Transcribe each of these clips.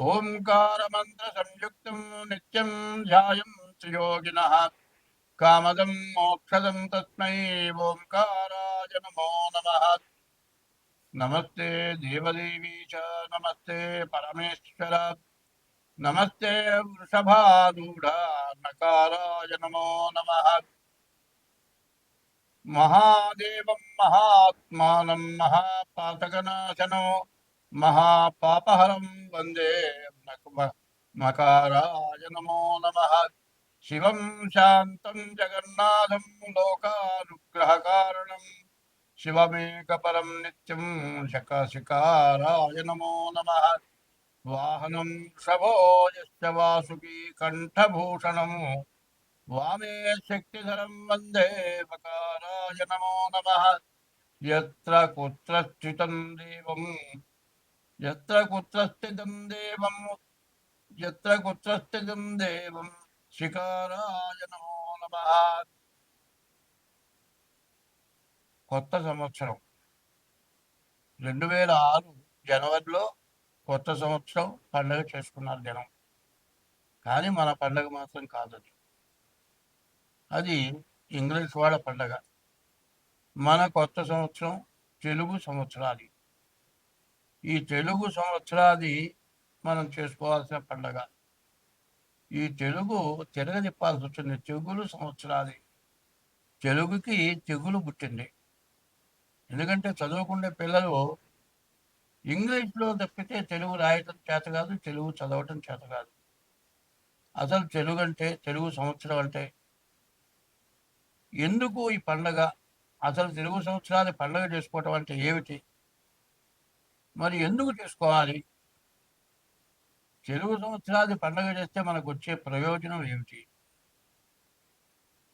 ओङ्कारमन्त्रसंयुक्तं नित्यं ध्यायं त्रियोगिनः कामद मोक्षद तस्म ओंकारा नमो नम। नमस्ते देवदेवी च, नमस्ते परमेश्वर। नमस्ते वृषभारूढानकाराय नमो नम। महादेव महात्मा महापातकनाशनो महापापहरम మహాపాపహరం వందే నక- నకారాయ నమో నమః శివం శాంతం జగన్నాథం లోకానుగ్రహకారణం శివమేకపరం నిత్యం శకశికారాయ నమో నమః వాహనం వృషభో యశ్చ వాసుకీ కంఠభూషణం వామే శక్తిధరం వందే మకారాయ నమో నమః యత్ర ఎత్ర కుత్రస్థితం దేవం యత్ర కుత్రస్థితం దేవం యత్ర దేవం శికారాయ నమో నమ కొత్త సంవత్సరం. రెండు వేల ఆరు జనవరిలో కొత్త సంవత్సరం పండగ చేసుకున్నారు జనం. కానీ మన పండగ మాత్రం కాదది. అది ఇంగ్లీష్ వాళ్ళ పండగ. మన కొత్త సంవత్సరం తెలుగు సంవత్సరాలు. ఈ తెలుగు సంవత్సరాది మనం చేసుకోవాల్సిన పండగ. ఈ తెలుగు తిరగదిప్పాల్సి వచ్చింది. తెగులు సంవత్సరాది. తెలుగుకి తెగులు పుట్టింది. ఎందుకంటే చదువుకునే పిల్లలు ఇంగ్లీష్లో తప్పితే తెలుగు రాయటం చేత కాదు తెలుగు చదవటం చేత కాదు. అసలు తెలుగు అంటే తెలుగు సంవత్సరం అంటే ఎందుకు ఈ పండగ? అసలు తెలుగు సంవత్సరాలు పండగ చేసుకోవటం అంటే ఏమిటి? మరి ఎందుకు చేసుకోవాలి తెలుగు సంవత్సరాది పండగ చేస్తే మనకు వచ్చే ప్రయోజనం ఏమిటి?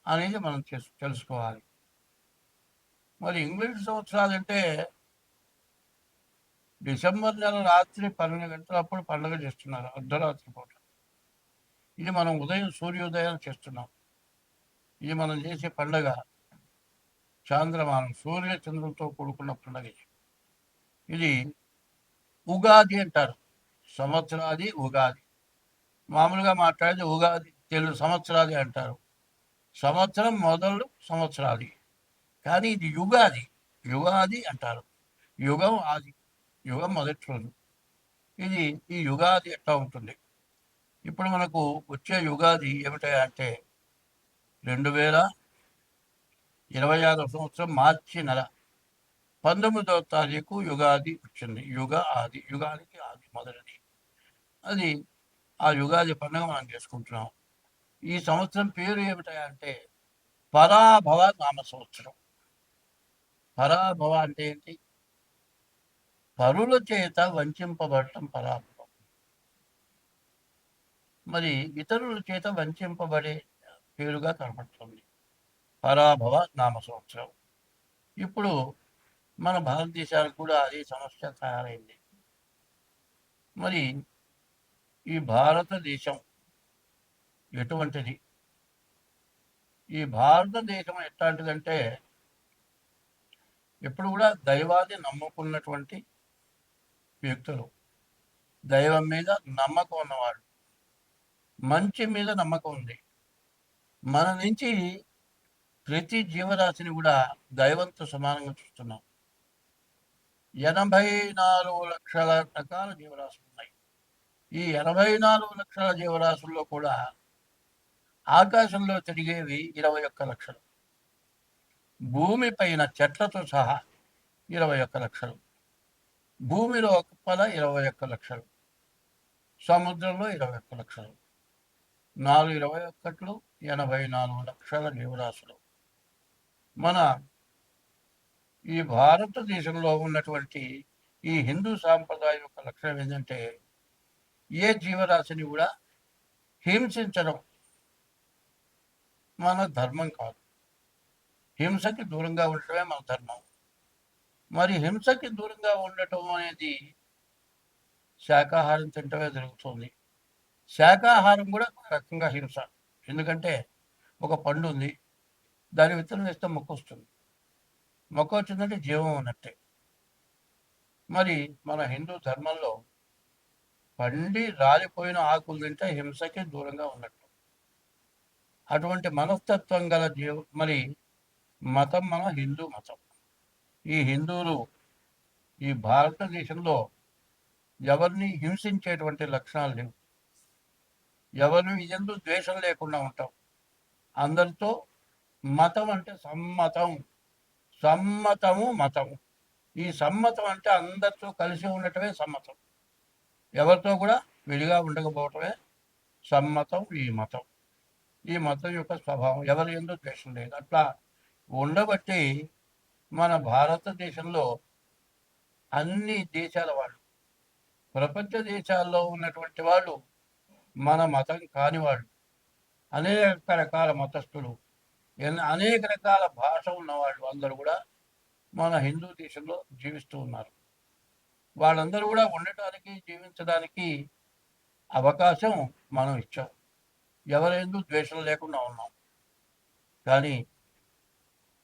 అనేది మనం తెలుసు తెలుసుకోవాలి. మరి ఇంగ్లీష్ సంవత్సరాలు అంటే డిసెంబర్ నెల రాత్రి పన్నెండు గంటలప్పుడు పండుగ చేస్తున్నారు అర్ధరాత్రి పూట. ఇది మనం ఉదయం సూర్యోదయం చేస్తున్నాం. ఇది మనం చేసే పండగ చాంద్రమానం సూర్య చంద్రులతో కూడుకున్న పండగ ఇది. ఉగాది అంటారు. సంవత్సరాది ఉగాది. మామూలుగా మాట్లాడేది ఉగాది తెలుగు సంవత్సరాది అంటారు. సంవత్సరం మొదలు సంవత్సరాది. కానీ ఇది యుగాది. యుగాది అంటారు. యుగం ఆది. యుగం మొదటి రోజు. ఇది ఈ యుగాది ఎట్లా ఉంటుంది? ఇప్పుడు మనకు వచ్చే యుగాది ఏమిటా అంటే రెండు వేల ఇరవై ఆరో సంవత్సరం మార్చి నెల. పంతొమ్మిదవ తారీఖు యుగాది వచ్చింది. యుగ ఆది యుగానికి ఆది మొదటిది. అది ఆ యుగాది పండుగ మనం చేసుకుంటున్నాం. ఈ సంవత్సరం పేరు ఏమిటంటే పరాభవ నామ సంవత్సరం. పరాభవ అంటే ఏంటి? పరుల చేత వంచింపబడటం పరాభవం. మరి ఇతరుల చేత వంచింపబడే పేరుగా కనపడుతుంది. పరాభవ నామ సంవత్సరం. ఇప్పుడు మన భారతదేశానికి కూడా అదే సమస్య తయారైంది. మరి ఈ భారతదేశం ఎటువంటిది? ఈ భారతదేశం ఎట్లాంటిదంటే ఎప్పుడు కూడా దైవాన్ని నమ్ముకున్నటువంటి వ్యక్తులు. దైవం మీద నమ్మకం ఉన్నవాడు. మంచి మీద నమ్మకం ఉంది. మన నుంచి ప్రతి జీవరాశిని కూడా దైవంతో సమానంగా చూస్తున్నాం. ఎనభై నాలుగు లక్షల రకాల జీవరాశులు ఉన్నాయి. ఈ ఎనభై నాలుగు లక్షల జీవరాశుల్లో కూడా ఆకాశంలో తిరిగేవి ఇరవై ఒక్క లక్షలు. భూమి పైన చెట్లతో సహా ఇరవై ఒక్క లక్షలు. భూమిలో పద ఇరవై ఒక్క లక్షలు. సముద్రంలో ఇరవై ఒక్క లక్షలు. నాలుగు ఇరవై ఒక్కట్లు ఎనభై నాలుగు లక్షల జీవరాశులు మన ఈ భారతదేశంలో ఉన్నటువంటి ఈ హిందూ సాంప్రదాయం యొక్క లక్షణం ఏంటంటే ఏ జీవరాశిని కూడా హింసించడం మన ధర్మం కాదు. హింసకి దూరంగా ఉండటమే మన ధర్మం. మరి హింసకి దూరంగా ఉండటం అనేది శాకాహారం తింటమే జరుగుతుంది. శాకాహారం కూడా ఒక రకంగా హింస. ఎందుకంటే ఒక పండు ఉంది దాని విత్తనం వేస్తే మొక్క వస్తుంది. మొక్క వచ్చిందంటే జీవం ఉన్నట్టే. మరి మన హిందూ ధర్మంలో పండి రాలిపోయిన ఆకులు తింటే హింసకి దూరంగా ఉన్నట్టు. అటువంటి మనస్తత్వం గల జీవ మరి మతం మన హిందూ మతం. ఈ హిందువులు ఈ భారతదేశంలో ఎవరిని హింసించేటువంటి లక్షణాలు లేవు. ఎవరిని ఎందు ద్వేషం లేకుండా ఉంటాం. అందరితో మతం అంటే సమ్మతం. సమ్మతము మతము. ఈ సమ్మతం అంటే అందరితో కలిసి ఉండటమే సమ్మతం. ఎవరితో కూడా విడిగా ఉండకపోవటమే సమ్మతం ఈ మతం. ఈ మతం యొక్క స్వభావం ఎవరి ఎందుకు ద్వేషం లేదు. అట్లా ఉండబట్టి మన భారతదేశంలో అన్ని దేశాల వాళ్ళు ప్రపంచ దేశాల్లో ఉన్నటువంటి వాళ్ళు మన మతం కాని వాళ్ళు అనేక రకాల మతస్థులు అనేక రకాల భాష ఉన్నవాళ్ళు అందరూ కూడా మన హిందూ దేశంలో జీవిస్తూ ఉన్నారు. వాళ్ళందరూ కూడా ఉండటానికి జీవించడానికి అవకాశం మనం ఇచ్చాం. ఎవరెందు ద్వేషం లేకుండా ఉన్నాం. కానీ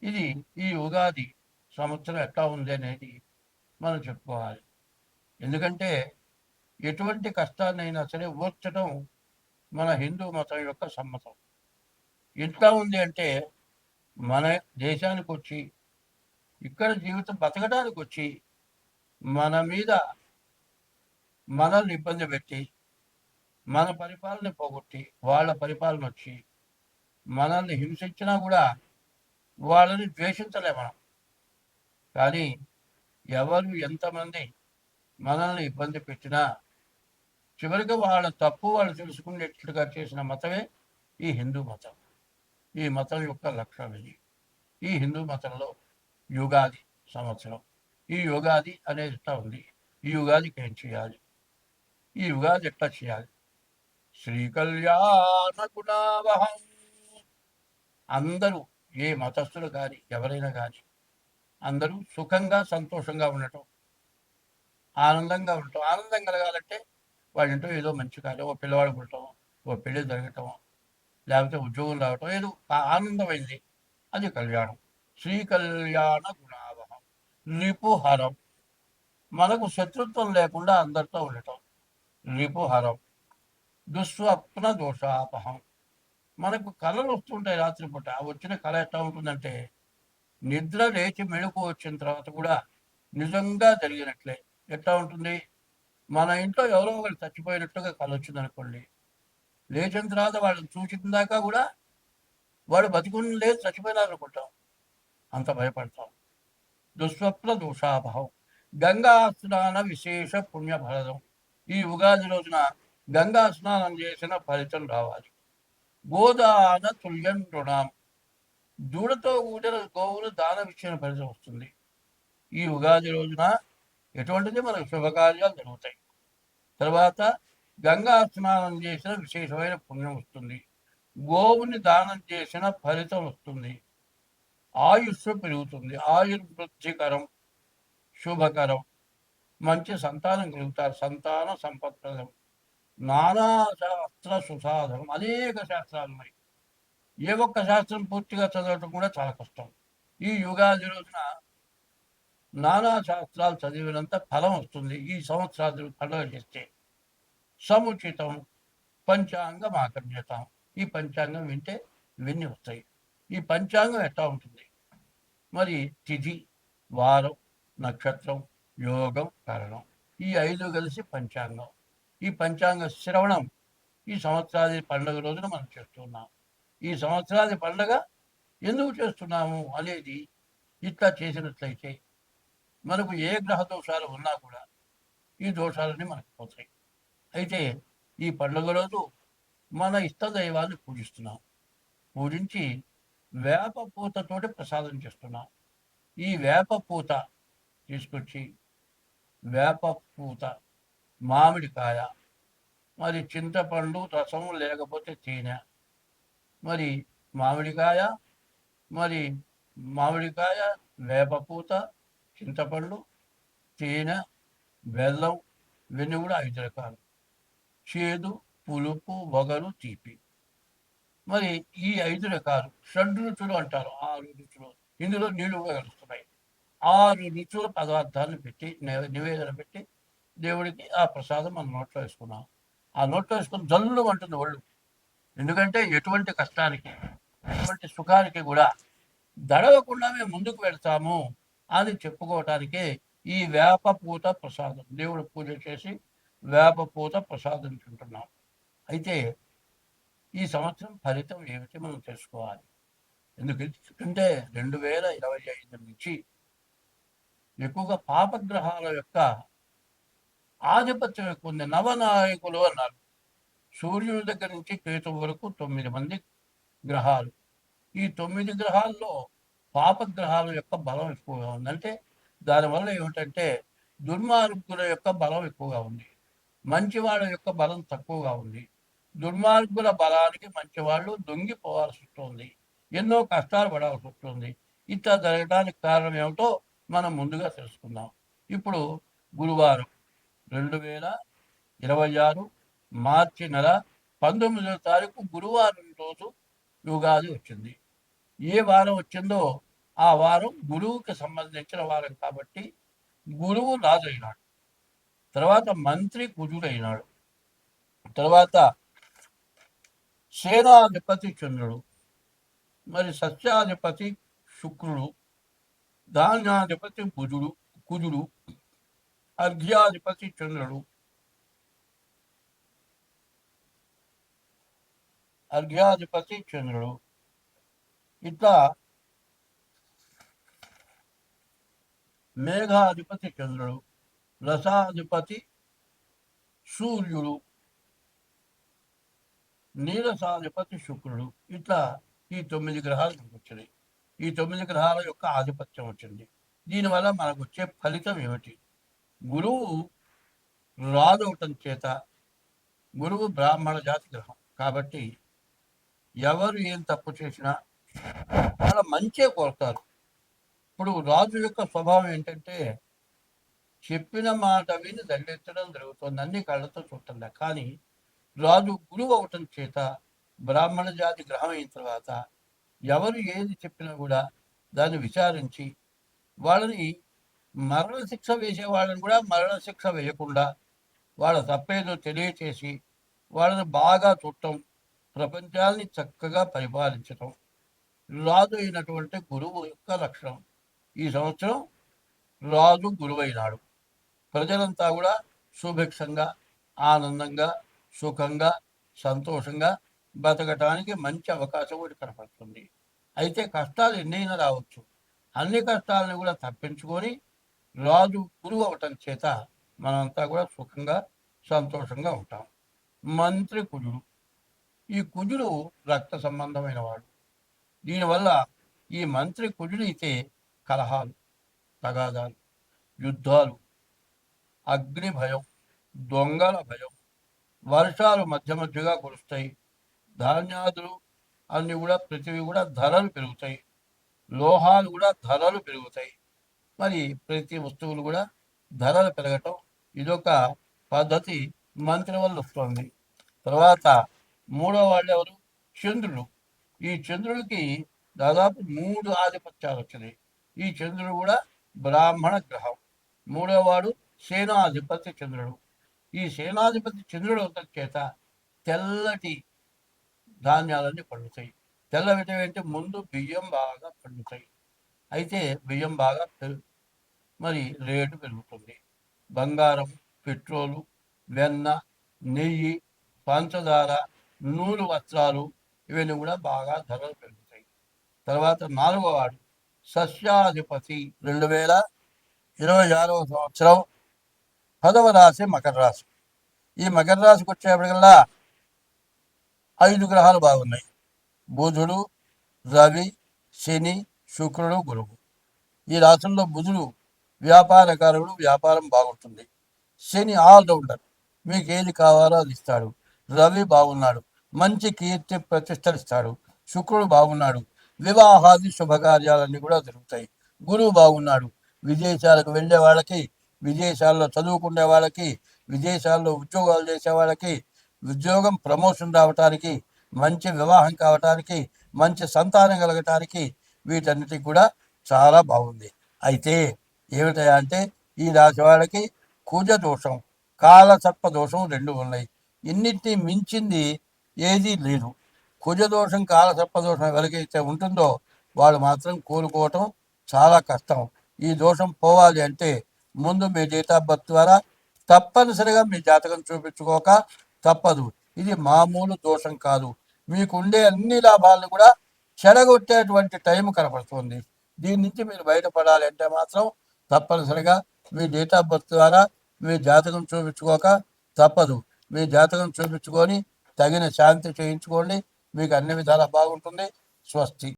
ఇది ఈ ఉగాది సంవత్సరం ఎట్లా ఉంది అనేది మనం చెప్పుకోవాలి. ఎందుకంటే ఎటువంటి కష్టాన్నైనా సరే ఓర్చడం మన హిందూ మతం యొక్క సమ్మతం. ఎట్లా ఉంది అంటే మన దేశానికి వచ్చి ఇక్కడ జీవితం బతకడానికి వచ్చి మన మీద మనల్ని ఇబ్బంది పెట్టి మన పరిపాలన పోగొట్టి వాళ్ళ పరిపాలన వచ్చి మనల్ని హింసించినా కూడా వాళ్ళని ద్వేషించలే మనం. కానీ ఎవరు ఎంతమంది మనల్ని ఇబ్బంది పెట్టినా చివరికి వాళ్ళ తప్పు వాళ్ళు తెలుసుకునేట్లుగా చేసిన మతమే ఈ హిందూ మతం. ఈ మతం యొక్క లక్ష్యం ఇది. ఈ హిందూ మతంలో యుగాది సంవత్సరం. ఈ యుగాది అనేది ఎట్లా ఉంది? ఈ యుగాదికి ఏం చేయాలి? ఈ యుగాది ఎట్లా చేయాలి? శ్రీ కళ్యాణ గుణావహం అందరూ ఏ మతస్థులు కానీ ఎవరైనా కానీ అందరూ సుఖంగా సంతోషంగా ఉండటం ఆనందంగా ఉండటం ఆనందం కలగాలంటే వాళ్ళ ఇంట్లో ఏదో మంచి కాదు ఓ పిల్లవాడు పుట్టడం ఓ పెళ్ళి జరగటం లేకపోతే ఉద్యోగం రావటం ఏదో ఆనందమైంది. అది కళ్యాణం. శ్రీ కళ్యాణ గుణావహం రిపుహరం మనకు శత్రుత్వం లేకుండా అందరితో ఉండటం. రిపుహరం దుస్వప్న దోషాపహం. మనకు కళలు వస్తుంటాయి రాత్రిపూట. వచ్చిన కళ ఎట్లా ఉంటుందంటే నిద్ర లేచి మెళుకు వచ్చిన తర్వాత కూడా నిజంగా జరిగినట్లే. ఎట్లా ఉంటుంది? మన ఇంట్లో ఎవరో ఒకరు చచ్చిపోయినట్టుగా కళ వచ్చింది అనుకోండి లేచిన తర్వాత వాళ్ళని చూసిన దాకా కూడా వాడు బతికుని లేదు చచ్చిపోయినారు అనుకుంటాం. అంత భయపడతాం. దుస్వప్న దోషాభావం. గంగా స్నాన విశేష పుణ్యఫలదం. ఈ ఉగాది రోజున గంగా స్నానం చేసిన ఫలితం రావాలి. గోదాన తుల్యం రుణం. దూడతో కూడిన గోవులు దానం ఇచ్చిన ఫలితం వస్తుంది. ఈ ఉగాది రోజున ఎటువంటిది? మనకు శుభకార్యాలు జరుగుతాయి. తర్వాత గంగా స్నానం చేసిన విశేషమైన పుణ్యం వస్తుంది. గోవుని దానం చేసిన ఫలితం వస్తుంది. ఆయుష్ పెరుగుతుంది. ఆయుర్వృద్ధికరం శుభకరం మంచి సంతానం కలుగుతారు. సంతాన సంపత్ప్రదం నానా శాస్త్ర సుసాధనం. అనేక శాస్త్రాలు ఉన్నాయి. ఏ ఒక్క శాస్త్రం పూర్తిగా చదవటం కూడా చాలా కష్టం. ఈ యుగాది రోజున నానా శాస్త్రాలు చదివినంత ఫలం వస్తుంది. ఈ సంవత్సరాలు పండుగ చేస్తే. సముచితం పంచాంగం ఆకర్ణ్యతం ఈ పంచాంగం వింటే ఇవన్నీ వస్తాయి. ఈ పంచాంగం ఎట్లా ఉంటుంది? మరి తిథి వారం నక్షత్రం యోగం కరణం. ఈ ఐదు కలిసి పంచాంగం. ఈ పంచాంగ శ్రవణం ఈ సంవత్సరాది పండుగ రోజున మనం చేస్తున్నాం ఈ సంవత్సరాది పండుగ ఎందుకు చేస్తున్నాము అనేది ఇట్లా చేసినట్లయితే మనకు ఏ గ్రహ దోషాలు ఉన్నా కూడా ఈ దోషాలన్నీ మనకు పోతాయి. అయితే ఈ పండుగ రోజు మన ఇష్ట దైవాన్ని పూజిస్తున్నాం. పూజించి వేప పూతతోటి ప్రసాదం చేస్తున్నాం. ఈ వేప పూత తీసుకొచ్చి వేప పూత మామిడికాయ మరి చింతపండు రసం లేకపోతే తేనె మరి మామిడికాయ మరి మామిడికాయ వేపపూత చింతపండు తేనె బెల్లం ఇవన్నీ కూడా ఐదు రకాలు. చేదు పులుపు వగరు తీపి మరి ఈ ఐదు రకాలు షడ్ రుచులు అంటారు. ఆరు రుచులు. ఇందులో నీళ్ళు కలుస్తున్నాయి. ఆరు రుచుల పదార్థాలను పెట్టి నివేదన పెట్టి దేవుడికి ఆ ప్రసాదం మనం నోట్లో వేసుకున్నాం. ఆ నోట్లో వేసుకుని జల్లు అంటుంది ఒళ్ళు. ఎందుకంటే ఎటువంటి కష్టానికి ఎటువంటి సుఖానికి కూడా దడవకుండా మేము ముందుకు వెళ్తాము అని చెప్పుకోవటానికే ఈ వేప పూత ప్రసాదం. దేవుడు పూజ చేసి వేపపూత ప్రసాదం తింటున్నాం. అయితే ఈ సంవత్సరం ఫలితం ఏమిటి మనం తెలుసుకోవాలి. ఎందుకంటే రెండు వేల ఇరవై ఐదు నుంచి ఎక్కువగా పాపగ్రహాల యొక్క ఆధిపత్యం ఎక్కువ ఉంది. నవనాయకులు అన్నారు. సూర్యుని దగ్గర నుంచి కేతు వరకు తొమ్మిది మంది గ్రహాలు. ఈ తొమ్మిది గ్రహాల్లో పాపగ్రహాల యొక్క బలం ఎక్కువగా ఉంది. అంటే దానివల్ల ఏమిటంటే దుర్మార్గుల యొక్క బలం ఎక్కువగా ఉంది. మంచివాళ్ళ యొక్క బలం తక్కువగా ఉంది. దుర్మార్గుల బలానికి మంచివాళ్ళు దొంగిపోవాల్సి వస్తుంది. ఎన్నో కష్టాలు పడాల్సి వస్తుంది. ఇట్లా జరగడానికి కారణం ఏమిటో మనం ముందుగా తెలుసుకుందాం. ఇప్పుడు గురువారం రెండు వేల ఇరవై ఆరు మార్చి నెల పంతొమ్మిదవ తారీఖు గురువారం రోజు యుగాది వచ్చింది. ఏ వారం వచ్చిందో ఆ వారం గురువుకి సంబంధించిన వారం కాబట్టి గురువు రాజైనాడు. తర్వాత మంత్రి కుజుడైనాడు. తర్వాత సేనాధిపతి చంద్రుడు మరి సస్యాధిపతి శుక్రుడు ధాన్యాధిపతి భుజుడు కుజుడు అర్ఘ్యాధిపతి చంద్రుడు. అర్ఘ్యాధిపతి చంద్రుడు. ఇట్లా మేఘాధిపతి చంద్రుడు. రసాధిపతి సూర్యుడు నీరసాధిపతి శుక్రుడు ఇట్లా ఈ తొమ్మిది గ్రహాలు మనకు వచ్చినాయి ఈ తొమ్మిది గ్రహాల యొక్క ఆధిపత్యం వచ్చింది దీనివల్ల మనకు వచ్చే ఫలితం ఏమిటి గురువు రాదవటం చేత గురువు బ్రాహ్మణ జాతి గ్రహం కాబట్టి ఎవరు ఏం తప్పు చేసినా చాలా మంచే కోరుతారు ఇప్పుడు రాజు యొక్క స్వభావం ఏంటంటే చెప్పిన మాట విని దండెత్తడం జరుగుతుంది అన్ని కళ్ళతో చూడటంలే కానీ రాజు గురువు అవటం చేత బ్రాహ్మణ జాతి గ్రహం అయిన తర్వాత ఎవరు ఏది చెప్పినా కూడా దాన్ని విచారించి వాళ్ళని మరణ శిక్ష వేసే వాళ్ళని కూడా మరణ శిక్ష వేయకుండా వాళ్ళ తప్పేదో తెలియచేసి వాళ్ళని బాగా చూడటం ప్రపంచాన్ని చక్కగా పరిపాలించటం రాజు అయినటువంటి గురువు యొక్క లక్షణం ఈ సంవత్సరం రాజు గురువైనాడు. ప్రజలంతా కూడా సుభిక్షంగా ఆనందంగా సుఖంగా సంతోషంగా బతకటానికి మంచి అవకాశం ఒకటి కనపడుతుంది. అయితే కష్టాలు ఎన్నైనా రావచ్చు. అన్ని కష్టాలను కూడా తప్పించుకొని రాజు గురువు అవటం చేత మనంతా కూడా సుఖంగా సంతోషంగా ఉంటాం. మంత్రి కుజుడు. ఈ కుజుడు రక్త సంబంధమైన వాడు. దీనివల్ల ఈ మంత్రి కుజుడైతే కలహాలు తగాదాలు యుద్ధాలు అగ్ని భయం దొంగల భయం వర్షాలు మధ్య మధ్యగా కురుస్తాయి. ధాన్యాదులు అన్నీ కూడా ప్రతివి కూడా ధరలు పెరుగుతాయి. లోహాలు కూడా ధరలు పెరుగుతాయి. మరి ప్రతి వస్తువులు కూడా ధరలు పెరగటం ఇదొక పద్ధతి మంత్రి వల్ల వస్తుంది. తర్వాత మూడో వాళ్ళు ఎవరు? చంద్రుడు. ఈ చంద్రుడికి దాదాపు మూడు ఆధిపత్యాలు వచ్చినాయి. ఈ చంద్రుడు కూడా బ్రాహ్మణ గ్రహం. మూడో వాడు సేనాధిపతి చంద్రుడు. ఈ సేనాధిపతి చంద్రుడు అవటం చేత తెల్లటి ధాన్యాలన్నీ పండుతాయి. తెల్ల అంటే ముందు బియ్యం బాగా పండుతాయి. అయితే బియ్యం బాగా మరి రేటు పెరుగుతుంది. బంగారం పెట్రోలు వెన్న నెయ్యి పంచదార నూలు వస్త్రాలు ఇవన్నీ కూడా బాగా ధరలు పెరుగుతాయి. తర్వాత నాలుగో వాడు సస్యాధిపతి. రెండు వేల ఇరవై ఆరవ సంవత్సరం పదవ రాశి మకర రాశి. ఈ మకర రాశికి వచ్చేప్పటికల్లా ఐదు గ్రహాలు బాగున్నాయి. బుధుడు రవి శని శుక్రుడు గురువు. ఈ రాశుల్లో బుధుడు వ్యాపారకారుడు వ్యాపారం బాగుంటుంది. శని ఆల్రౌండర్. మీకు ఏది కావాలో అది ఇస్తాడు. రవి బాగున్నాడు. మంచి కీర్తి ప్రతిష్టలు ఇస్తాడు. శుక్రుడు బాగున్నాడు. వివాహాది శుభకార్యాలన్నీ కూడా జరుగుతాయి. గురువు బాగున్నాడు. విదేశాలకు వెళ్ళే వాళ్ళకి విదేశాల్లో చదువుకునే వాళ్ళకి విదేశాల్లో ఉద్యోగాలు చేసే వాళ్ళకి ఉద్యోగం ప్రమోషన్ రావటానికి మంచి వివాహం కావటానికి మంచి సంతానం కలగటానికి వీటన్నిటికి కూడా చాలా బాగుంది. అయితే ఏమిటయా అంటే ఈ రాశి వాళ్ళకి కుజ దోషం కాలసర్ప దోషం రెండు ఉన్నాయి. ఇన్నిటిని మించింది ఏదీ లేదు. కుజదోషం కాలసర్ప దోషం ఎవరికైతే ఉంటుందో వాళ్ళు మాత్రం కోలుకోవటం చాలా కష్టం. ఈ దోషం పోవాలి అంటే ముందు మీ డేట్ ఆఫ్ బర్త్ ద్వారా తప్పనిసరిగా మీ జాతకం చూపించుకోక తప్పదు. ఇది మామూలు దోషం కాదు. మీకు ఉండే అన్ని లాభాలను కూడా చెడగొట్టేటువంటి టైం కనపడుతుంది. దీని నుంచి మీరు బయటపడాలి అంటే మాత్రం తప్పనిసరిగా మీ డేట్ ఆఫ్ బర్త్ ద్వారా మీ జాతకం చూపించుకోక తప్పదు. మీ జాతకం చూపించుకొని తగిన శాంతి చేయించుకోండి. మీకు అన్ని విధాలా బాగుంటుంది. స్వస్తి.